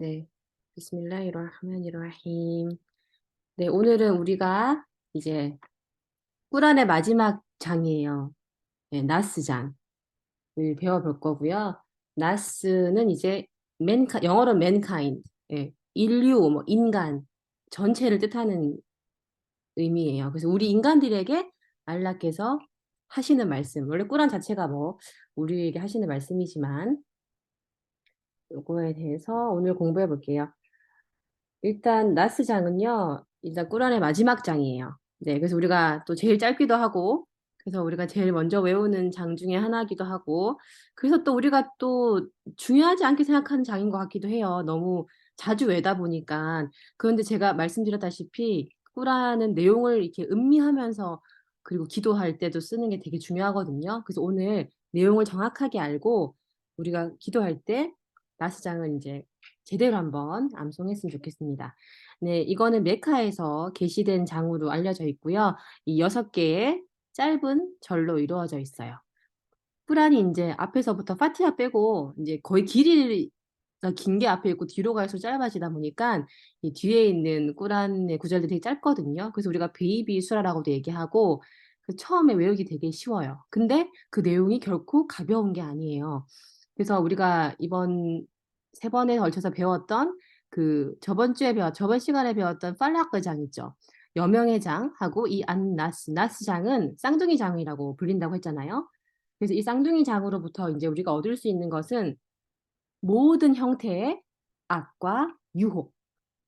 네. 비스밀라히르흐마니르라힘. 네, 오늘은 우리가 이제 꾸란의 마지막 장이에요. 네, 나스 장을 배워볼 거고요. 나스는 이제 맨카, 영어로 mankind, 예, 인류, 뭐 인간 전체를 뜻하는 의미예요. 그래서 우리 인간들에게 알라께서 하시는 말씀, 원래 꾸란 자체가 뭐 우리에게 하시는 말씀이지만 요거에 대해서 오늘 공부해 볼게요. 일단 나스 장은요. 일단 꾸란의 마지막 장이에요. 네, 그래서 우리가 또 제일 짧기도 하고 그래서 우리가 제일 먼저 외우는 장 중에 하나이기도 하고 그래서 또 우리가 또 중요하지 않게 생각하는 장인 것 같기도 해요. 너무 자주 외다 보니까. 그런데 제가 말씀드렸다시피 꾸란은 내용을 이렇게 음미하면서 그리고 기도할 때도 쓰는 게 되게 중요하거든요. 그래서 오늘 내용을 정확하게 알고 우리가 기도할 때 나스장을 이제 제대로 한번 암송했으면 좋겠습니다. 네, 이거는 메카에서 게시된 장으로 알려져 있고요. 이 여섯 개의 짧은 절로 이루어져 있어요. 꾸란이 이제 앞에서부터 파티하 빼고 이제 거의 길이가 긴게 앞에 있고 뒤로 갈수록 짧아지다 보니까 이 뒤에 있는 꾸란의 구절들이 되게 짧거든요. 그래서 우리가 베이비 수라라고도 얘기하고 그 처음에 외우기 되게 쉬워요. 근데 그 내용이 결코 가벼운 게 아니에요. 그래서 우리가 이번 세 번에 걸쳐서 배웠던 그 저번 주에 배웠 저번 시간에 배웠던 팔라크 장 있죠. 여명의 장하고 이 안나스 나스 장은 쌍둥이 장이라고 불린다고 했잖아요. 그래서 이 쌍둥이 장으로부터 이제 우리가 얻을 수 있는 것은 모든 형태의 악과 유혹,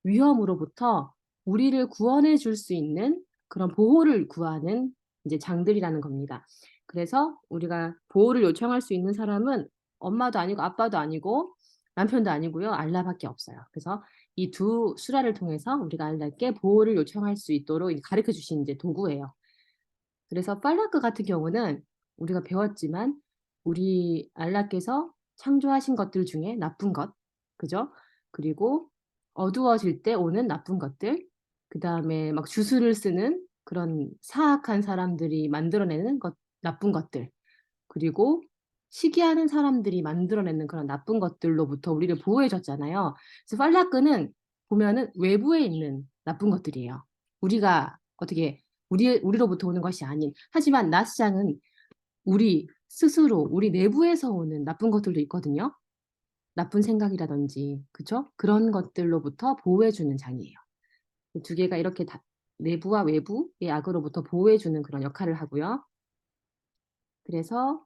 위험으로부터 우리를 구원해 줄 수 있는 그런 보호를 구하는 이제 장들이라는 겁니다. 그래서 우리가 보호를 요청할 수 있는 사람은 엄마도 아니고 아빠도 아니고 남편도 아니고요. 알라밖에 없어요. 그래서 이 두 수라를 통해서 우리가 알라께 보호를 요청할 수 있도록 가르쳐 주신 이제 도구예요. 그래서 팔라크 같은 경우는 우리가 배웠지만 우리 알라께서 창조하신 것들 중에 나쁜 것, 그죠? 그리고 어두워질 때 오는 나쁜 것들, 그 다음에 막 주술을 쓰는 그런 사악한 사람들이 만들어내는 것, 나쁜 것들, 그리고 시기하는 사람들이 만들어내는 그런 나쁜 것들로부터 우리를 보호해 줬잖아요. 그래서 팔라크는 보면은 외부에 있는 나쁜 것들이에요. 우리가 어떻게 우리 우리로부터 오는 것이 아닌 하지만 나스장은 우리 스스로 우리 내부에서 오는 나쁜 것들도 있거든요. 나쁜 생각이라든지 그쵸? 그런 것들로부터 보호해 주는 장이에요. 두 개가 이렇게 다, 내부와 외부의 악으로부터 보호해 주는 그런 역할을 하고요. 그래서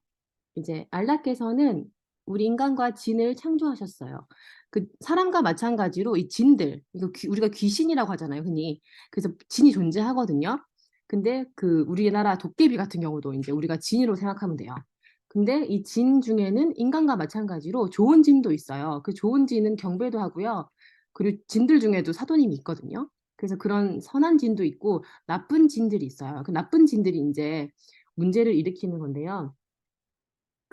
이제 알라께서는 우리 인간과 진을 창조하셨어요. 그 사람과 마찬가지로 이 진들, 이거 귀, 우리가 귀신이라고 하잖아요, 흔히. 그래서 진이 존재하거든요. 근데 그 우리나라 도깨비 같은 경우도 이제 우리가 진으로 생각하면 돼요. 근데 이 진 중에는 인간과 마찬가지로 좋은 진도 있어요. 그 좋은 진은 경배도 하고요. 그리고 진들 중에도 사도님이 있거든요. 그래서 그런 선한 진도 있고 나쁜 진들이 있어요. 그 나쁜 진들이 이제 문제를 일으키는 건데요.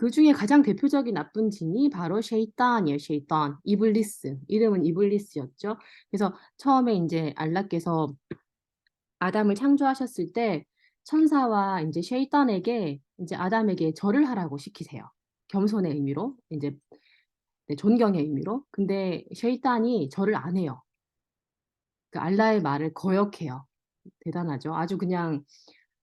그 중에 가장 대표적인 나쁜 진이 바로 쉐이딴이에요. 쉐이딴, 이블리스. 이름은 이블리스였죠. 그래서 처음에 이제 알라께서 아담을 창조하셨을 때 천사와 이제 쉐이딴에게 이제 아담에게 절을 하라고 시키세요. 겸손의 의미로 이제 네, 존경의 의미로. 근데 쉐이딴이 절을 안 해요. 그 알라의 말을 거역해요. 대단하죠. 아주 그냥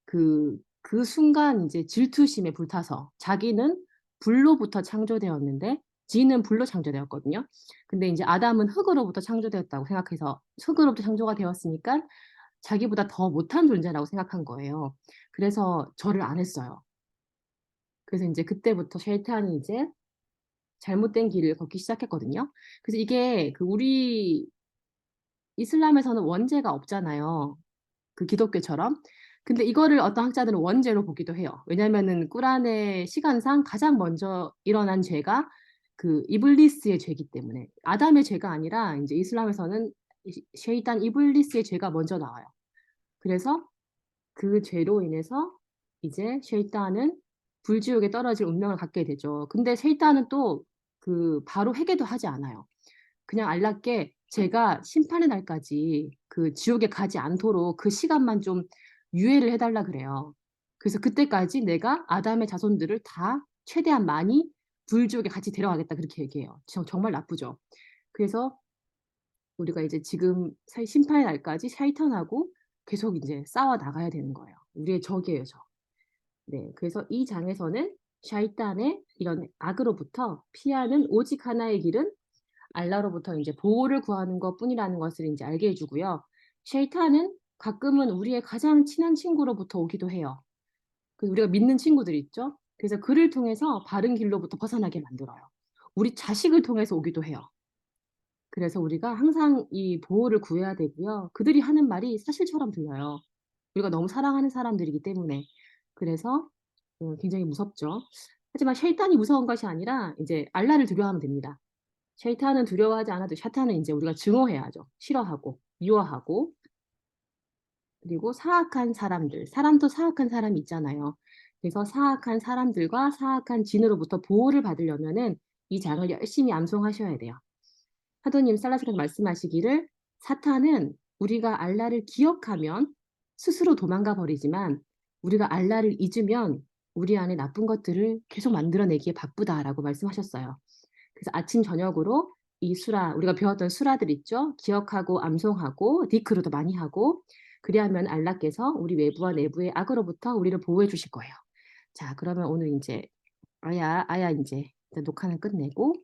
그, 그 순간 이제 질투심에 불타서 자기는 불로부터 창조되었는데 지는 불로 창조되었거든요. 근데 이제 아담은 흙으로부터 창조되었다고 생각해서 흙으로부터 창조가 되었으니까 자기보다 더 못한 존재라고 생각한 거예요. 그래서 절을 안 했어요. 그래서 이제 그때부터 쉐이탄이 이제 잘못된 길을 걷기 시작했거든요. 그래서 이게 그 우리 이슬람에서는 원죄가 없잖아요. 그 기독교처럼. 근데 이거를 어떤 학자들은 원죄로 보기도 해요. 왜냐면은 꾸란의 시간상 가장 먼저 일어난 죄가 그 이블리스의 죄기 때문에 아담의 죄가 아니라 이제 이슬람에서는 쉐이탄 이블리스의 죄가 먼저 나와요. 그래서 그 죄로 인해서 이제 쉐이탄은 불지옥에 떨어질 운명을 갖게 되죠. 근데 쉐이탄은 또 그 바로 회개도 하지 않아요. 그냥 알랍게 제가 심판의 날까지 그 지옥에 가지 않도록 그 시간만 좀 유예를 해달라 그래요. 그래서 그때까지 내가 아담의 자손들을 다 최대한 많이 불지옥에 같이 데려가겠다 그렇게 얘기해요. 정말 나쁘죠. 그래서 우리가 이제 지금 사 심판의 날까지 샤이탄하고 계속 이제 싸워 나가야 되는 거예요. 우리의 적이에요, 적. 네. 그래서 이 장에서는 샤이탄의 이런 악으로부터 피하는 오직 하나의 길은 알라로부터 인제 보호를 구하는 것뿐이라는 것을 인제 알게 해 주고요. 샤이탄은 가끔은 우리의 가장 친한 친구로부터 오기도 해요. 그 우리가 믿는 친구들 있죠? 그래서 그를 통해서 바른 길로부터 벗어나게 만들어요. 우리 자식을 통해서 오기도 해요. 그래서 우리가 항상 이 보호를 구해야 되고요. 그들이 하는 말이 사실처럼 들려요. 우리가 너무 사랑하는 사람들이기 때문에. 그래서 어 굉장히 무섭죠. 하지만 샤이탄이 무서운 것이 아니라 이제 알라를 두려워하면 됩니다. 샤이탄은 두려워하지 않아도 샤탄은 인제 우리가 증오해야죠. 싫어하고 미워하고. 그리고 사악한 사람들, 사람도 사악한 사람이 있잖아요. 그래서 사악한 사람들과 사악한 진으로부터 보호를 받으려면은 이 장을 열심히 암송하셔야 돼요. 사도님 살라스가 말씀하시기를 "사탄은 우리가 알라를 기억하면 스스로 도망가 버리지만 우리가 알라를 잊으면 우리 안에 나쁜 것들을 계속 만들어내기에 바쁘다."라고 말씀하셨어요. 그래서 아침 저녁으로 이 수라 우리가 배웠던 수라들 있죠? 기억하고 암송하고 디크로도 많이 하고 그리하면 알라께서 우리 외부와 내부의 악으로부터 우리를 보호해 주실 거예요. 자 그러면 오늘 인제 아야 아야 인제 녹화는 끝내고